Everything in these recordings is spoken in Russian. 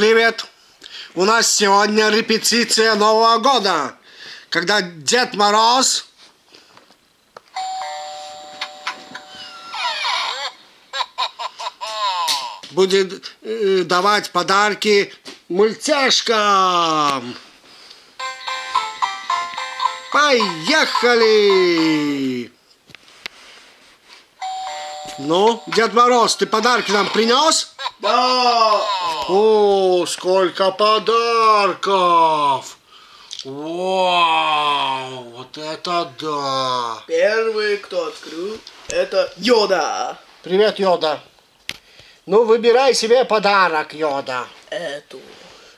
Привет! У нас сегодня репетиция Нового года, когда Дед Мороз будет э, давать подарки мультяшкам. Поехали! Ну, Дед Мороз, ты подарки нам принес? Да! О, сколько подарков! Вау, вот это да! Первый, кто открыл, это Йода. Привет, Йода. Ну, выбирай себе подарок, Йода. Эту.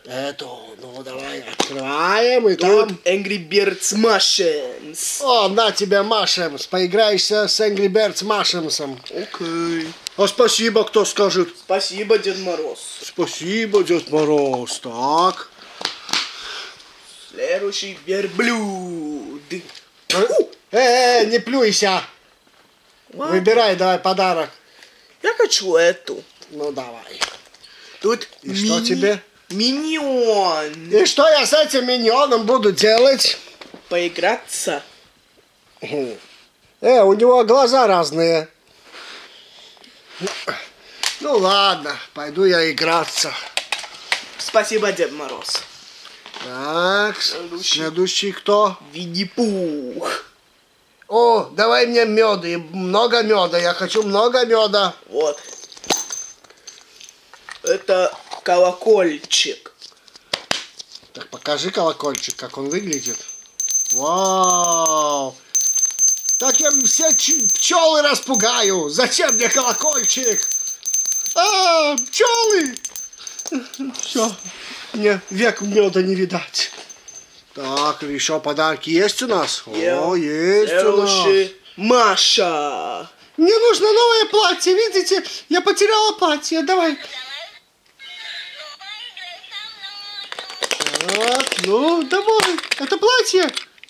Эту, ну давай открываем и там... Тут Angry Birds Machines. О, на тебя Машемс, поиграешься с Angry Birds Машемсом. Окей. А спасибо, кто скажет. Спасибо, Дед Мороз. Спасибо, Дед Мороз. Так. Следующий верблюд. Э, э, не плюйся. Ладно. Выбирай давай подарок. Я хочу эту. Ну, давай. Тут И что тебе? Миньон. И что я с этим миньоном буду делать? Поиграться. Э, у него глаза разные. Ну ладно, пойду я играться. Спасибо, Дед Мороз. Так, Следующий. следующий кто? Винни-Пух. О, давай мне меда, и много меда, я хочу много меда. Вот. Это колокольчик. Так, покажи колокольчик, как он выглядит. Вау! Так я все пчелы распугаю. Зачем мне колокольчик? А, пчелы! Все, мне век меда не видать. Так, еще подарки есть у нас? О, есть у нас. Маша. Мне нужно новое платье, видите? Я потеряла платье, давай. Ну, давай, это платье.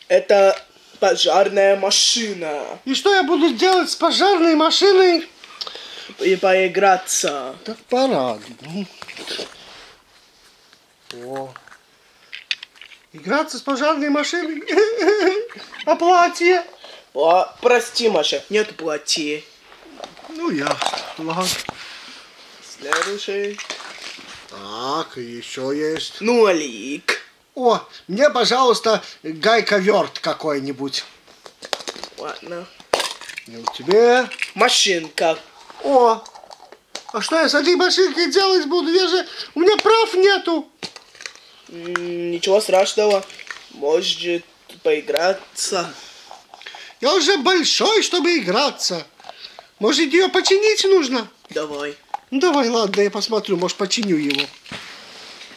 Это пожарная машина. И что я буду делать с пожарной машиной? И поиграться. Так пора. Ну. О. Играться с пожарной машиной? А платье? О, прости, Маша, нет платья. Ну, я. Ладно. Следующий. Так, еще есть. Нолик. О, мне, пожалуйста, гайковерт какой-нибудь. Ладно. У тебе. Машинка. О! А что я с этой машинкой делать буду? Я же... У меня прав нету. Ничего страшного. Может поиграться. Я уже большой, чтобы играться. Может, ее починить нужно? Давай. Ну, давай, ладно, я посмотрю, может, починю его.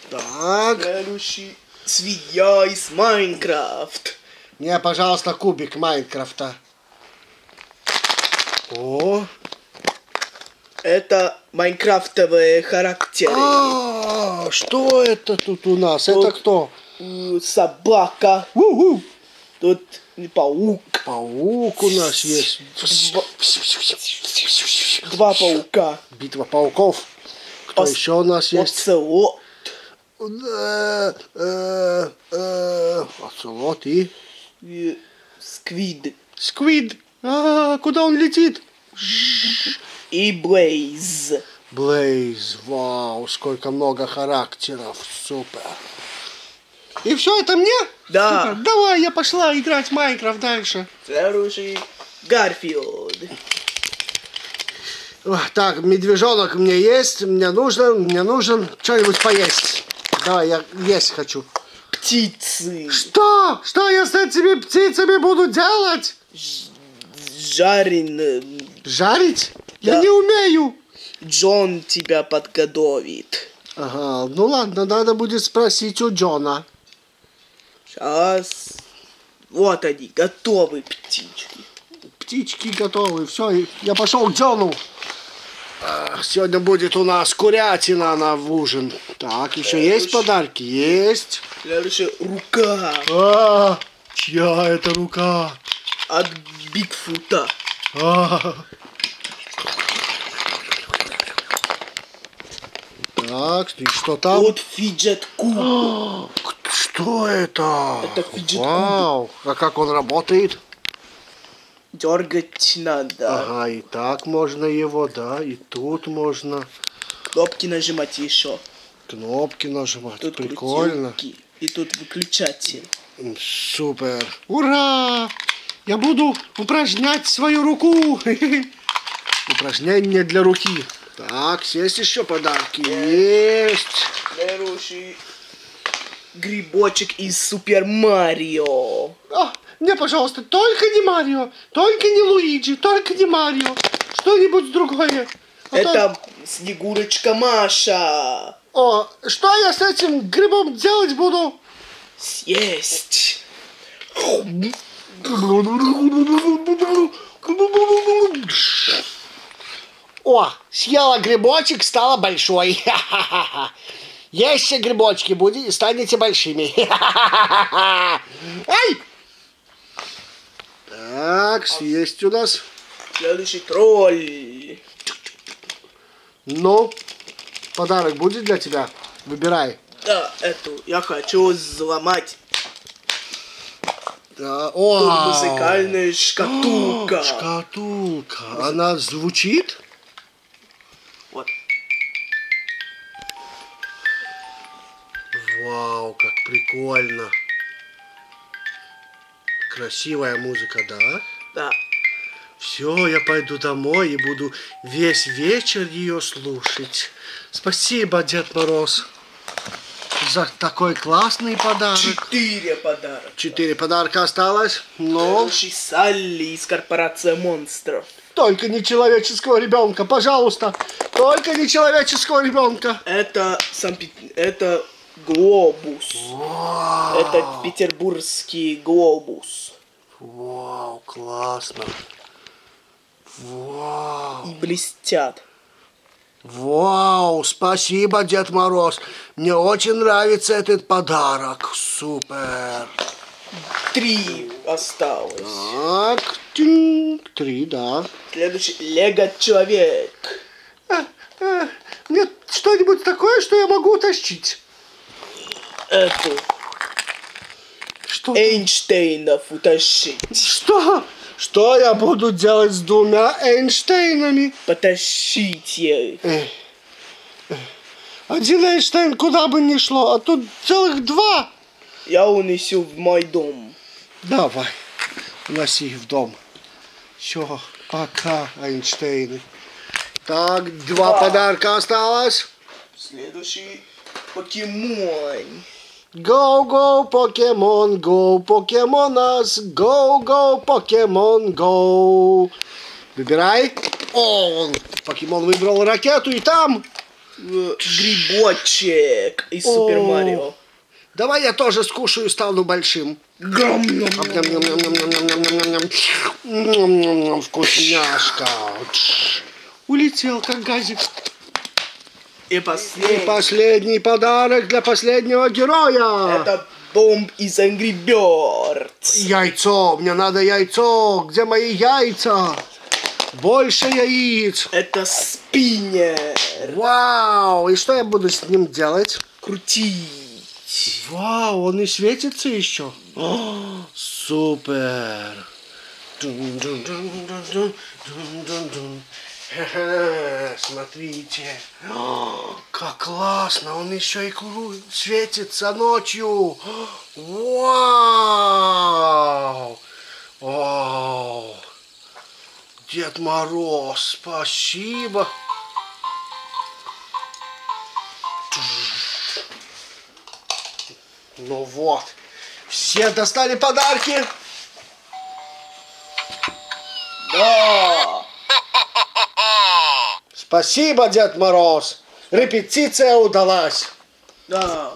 Так, Следующий. Свинья из Майнкрафт. мне, пожалуйста, кубик Майнкрафта. О, Это майнкрафтовые характеры. а, что это тут у нас? Это Тут- кто? М, Собака. У-у. Тут паук. Паук у нас есть. Два паука. Битва пауков. Кто еще у нас есть? Оцелот. Э, э, э, и и Сквид. Сквид. А, куда он летит? И Блейз. Блейз, вау, сколько много характеров, супер. И все это мне? Да. Супер. Давай, я пошла играть в Майнкрафт дальше. Следующий. Гарфилд. Так, медвежонок мне есть, мне нужно, мне нужен что-нибудь поесть. Давай, я есть хочу. Птицы. Что? Что я с этими птицами буду делать? Жареный. Жарить? Я Да. не умею. Джон тебя подготовит. Ага, ну ладно, надо будет спросить у Джона. Сейчас. Вот они, готовы птички. Птички готовы, все, я пошел к Джону. Сегодня будет у нас курятина на ужин. Так, еще есть подарки? Есть. Следующая рука А, чья это рука? от Бигфута. А. Так, и что там? Тут фиджет куб. Что это? Это фиджет Вау, а как он работает? Дергать надо. Ага, и так можно его, да, и тут можно Кнопки нажимать еще. кнопки нажимать. Тут Прикольно. крутилки. И тут выключатель. Супер. Ура! Я буду упражнять свою руку. Упражнение для руки. Так, есть еще подарки. Есть. Следующий грибочек из Супер Марио. А, мне, пожалуйста, только не Марио, только не Луиджи, только не Марио. Что-нибудь другое. А то- Это Снегурочка Маша. О, что я с этим грибом делать буду? Съесть. О, съела грибочек, стала большой. Ешьте грибочки, будете, станете большими. Ай! Так, есть у нас. Следующий тролль. Ну, подарок будет для тебя? Выбирай. Да, эту я хочу взломать. Да, Тут о, музыкальная шкатулка. Шкатулка. Она звучит? Вот. Вау, как прикольно. Красивая музыка, да? Да. Все, я пойду домой и буду весь вечер ее слушать. Спасибо, Дед Мороз, за такой классный подарок. Четыре подарка. Четыре подарка осталось. Но Следующий Салли из корпорации монстров. только не человеческого ребенка, пожалуйста. Только не человеческого ребенка. Это Санкт это глобус. Это петербургский глобус. Вау, классно. Вау. И блестят. Вау, спасибо, Дед Мороз. Мне очень нравится этот подарок. Супер. Три осталось. Так, тинь, три, да. Следующий Лего человек. А, а, Мне что-нибудь такое, что я могу утащить. Эту Что? Эйнштейнов утащить. Что? Что я буду делать с двумя Эйнштейнами? Потащите. Эх, эх. Один Эйнштейн куда бы ни шло, а тут целых два. Я унесу в мой дом. Давай, уноси их в дом. Все, пока, Эйнштейны. Так, два подарка осталось. Следующий покемон. Go, go, покемон, go, покемонас, go, go, покемон, go. Выбирай. О, он, покемон выбрал ракету, и там... Э, Грибочек из Супер О. Марио. Давай я тоже скушаю, стану большим. Вкусняшка. Улетел, как газик. И И последний. последний подарок для последнего героя. Это бомб из Angry Birds. Яйцо. Мне надо яйцо. Где мои яйца? Больше яиц. Это спиннер. Вау. И что я буду с ним делать? Крутить. Вау, он и светится еще. О, супер. Дун-дун-дун-дун-дун-дун-дун-дун. Хе-хе, Смотрите, О, как классно, он еще и светится ночью. Вау! Вау! Дед Мороз, спасибо. Ну вот, все достали подарки. Да. Спасибо, Дед Мороз. Репетиция удалась. Да.